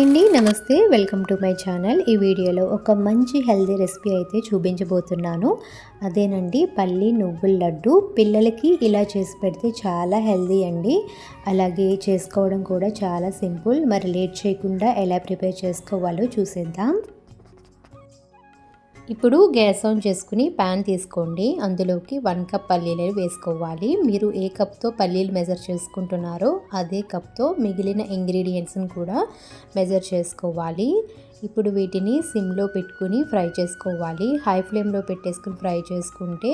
అండి నమస్తే. Welcome to my channel. ఈ వీడియోలో ఒక మంచి హెల్దీ రెసిపీ అయితే చూపించబోతున్నాను. అదేనండి పల్లి నువ్వుల లడ్డు. పిల్లలకి ఇలా చేసి పెడితే చాలా హెల్దీ అండి. అలాగే చేసుకోవడం కూడా చాలా సింపుల్. మరి లేట్ చేయకుండా ఎలా ప్రిపేర్ చేసుకోవాలో చూసేద్దాం. ఇప్పుడు గ్యాస్ ఆన్ చేసుకుని ప్యాన్ తీసుకోండి. అందులోకి వన్ కప్ పల్లీలు వేసుకోవాలి. మీరు ఏ కప్తో పల్లీలు మెజర్ చేసుకుంటున్నారో అదే కప్తో మిగిలిన ఇంగ్రీడియంట్స్ని కూడా మెజర్ చేసుకోవాలి. ఇప్పుడు వీటిని సిమ్లో పెట్టుకుని ఫ్రై చేసుకోవాలి. హై ఫ్లేమ్లో పెట్టేసుకుని ఫ్రై చేసుకుంటే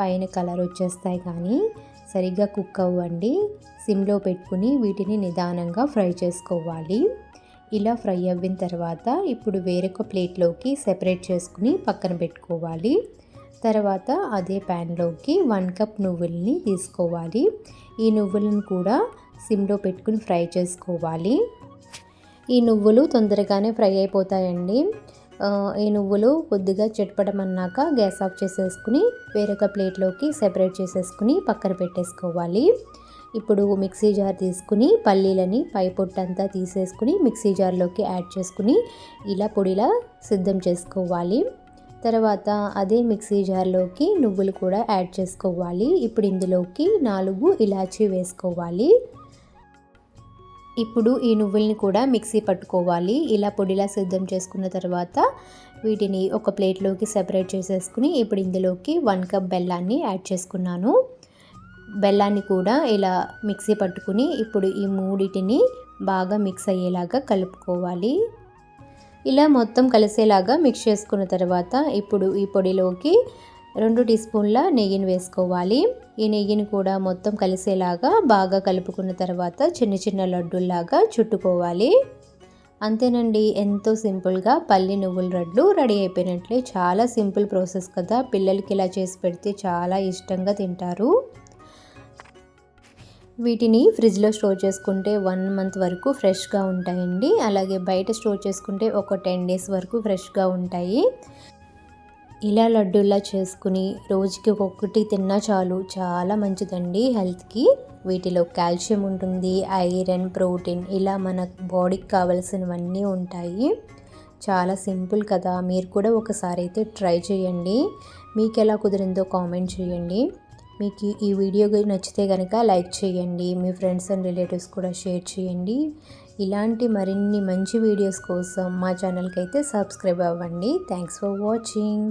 పైన కలర్ వచ్చేస్తాయి కానీ సరిగ్గా కుక్ అవ్వండి. సిమ్లో పెట్టుకుని వీటిని నిదానంగా ఫ్రై చేసుకోవాలి. ఇలా ఫ్రై అవ్విన తర్వాత ఇప్పుడు వేరొక ప్లేట్లోకి సెపరేట్ చేసుకుని పక్కన పెట్టుకోవాలి. తర్వాత అదే ప్యాన్లోకి వన్ కప్ నువ్వుల్ని తీసుకోవాలి. ఈ నువ్వులను కూడా సిమ్లో పెట్టుకుని ఫ్రై చేసుకోవాలి. ఈ నువ్వులు తొందరగానే ఫ్రై అయిపోతాయండి. ఈ నువ్వులు కొద్దిగా చెట్పడమన్నాక గ్యాస్ ఆఫ్ చేసేసుకుని వేరొక ప్లేట్లోకి సెపరేట్ చేసేసుకుని పక్కన పెట్టేసుకోవాలి. ఇప్పుడు మిక్సీ జార్ తీసుకుని పల్లీలని పై పొట్టంతా తీసేసుకుని మిక్సీ జార్లోకి యాడ్ చేసుకుని ఇలా పొడిలా సిద్ధం చేసుకోవాలి. తర్వాత అదే మిక్సీ జార్లోకి నువ్వులు కూడా యాడ్ చేసుకోవాలి. ఇప్పుడు ఇందులోకి నాలుగు ఇలాచీ వేసుకోవాలి. ఇప్పుడు ఈ నువ్వుల్ని కూడా మిక్సీ పట్టుకోవాలి. ఇలా పొడిలా సిద్ధం చేసుకున్న తర్వాత వీటిని ఒక ప్లేట్లోకి సెపరేట్ చేసేసుకుని ఇప్పుడు ఇందులోకి వన్ కప్ బెల్లాన్ని యాడ్ చేసుకున్నాను. బెల్లాన్ని కూడా ఇలా మిక్సీ పట్టుకుని ఇప్పుడు ఈ మూడిటిని బాగా మిక్స్ అయ్యేలాగా కలుపుకోవాలి. ఇలా మొత్తం కలిసేలాగా మిక్స్ చేసుకున్న తర్వాత ఇప్పుడు ఈ పొడిలోకి రెండు టీ స్పూన్ల నెయ్యిని వేసుకోవాలి. ఈ నెయ్యిని కూడా మొత్తం కలిసేలాగా బాగా కలుపుకున్న తర్వాత చిన్న చిన్న లడ్డుల్లాగా చుట్టుకోవాలి. అంతేనండి ఎంతో సింపుల్గా పల్లి నువ్వుల రడ్లు రెడీ అయిపోయినట్లే. చాలా సింపుల్ ప్రాసెస్ కదా. పిల్లలకి ఇలా చేసి పెడితే చాలా ఇష్టంగా తింటారు. వీటిని ఫ్రిడ్జ్లో స్టోర్ చేసుకుంటే వన్ మంత్ వరకు ఫ్రెష్గా ఉంటాయండి. అలాగే బయట స్టోర్ చేసుకుంటే ఒక టెన్ డేస్ వరకు ఫ్రెష్గా ఉంటాయి. ఇలా లడ్డూలా చేసుకుని రోజుకి ఒక్కొక్కటి తిన్నా చాలు చాలా మంచిదండి హెల్త్కి. వీటిలో కాల్షియం ఉంటుంది ఐరన్ ప్రోటీన్ ఇలా మన బాడీకి కావలసినవన్నీ ఉంటాయి. చాలా సింపుల్ కదా మీరు కూడా ఒకసారి అయితే ట్రై చేయండి. మీకు ఎలా కుదిరిందో కామెంట్ చేయండి. మీకు ఈ వీడియో నచ్చితే కనుక లైక్ చేయండి మీ ఫ్రెండ్స్ అండ్ రిలేటివ్స్ కూడా షేర్ చేయండి. ఇలాంటి మరిన్ని మంచి వీడియోస్ కోసం మా ఛానల్కి అయితే సబ్స్క్రైబ్ అవ్వండి. Thanks for watching.